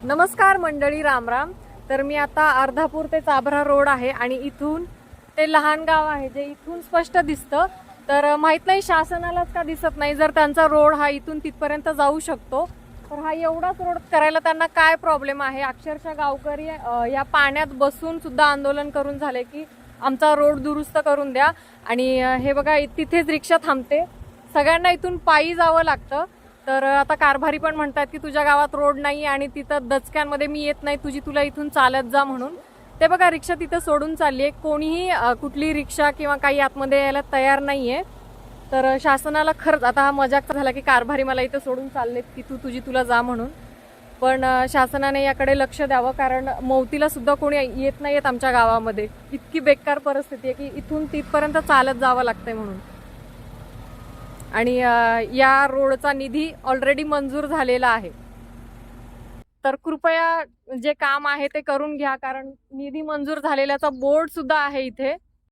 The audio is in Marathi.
नमस्कार मंडळी रामराम तर मी आता अर्धापूर ते चाभरा रोड आहे आणि इथून ते लहान गाव आहे जे इथून स्पष्ट दिसतं. तर माहीत नाही शासनालाच का दिसत नाही जर त्यांचा रोड हा इथून तिथपर्यंत जाऊ शकतो. तर हा एवढाच रोड करायला त्यांना काय प्रॉब्लेम आहे? अक्षरशः गावकरी या पाण्यात बसून सुद्धा आंदोलन करून झाले की आमचा रोड दुरुस्त करून द्या. आणि हे बघा तिथेच रिक्षा थांबते. सगळ्यांना इथून पायी जावं लागतं. तर आता कारभारी पण म्हणतात की तुझ्या गावात रोड नाही आणि तिथं दचक्यांमध्ये मी येत नाही तुझी तुला इथून चालत जा म्हणून. ते बघा रिक्षा तिथं सोडून चालली आहे. कोणीही कुठली रिक्षा किंवा काही आतमध्ये यायला तयार नाही आहे तर शासनाला खरंच आता हा मजाक झाला की कारभारी मला इथं सोडून चाललेत की तू तुझी तुला जा म्हणून. पण शासनाने याकडे लक्ष द्यावं कारण मौतीला सुद्धा कोणी येत नाहीयेत आमच्या गावामध्ये. इतकी बेकार परिस्थिती आहे की इथून तिथपर्यंत चालत जावं लागतंय म्हणून. आणि या रोडचा निधी ऑलरेडी मंजूर झालेला आहे. तर कृपया जे काम आहे ते करून घ्या कारण निधी मंजूर झालेल्याचा बोर्ड सुद्धा आहे इथे.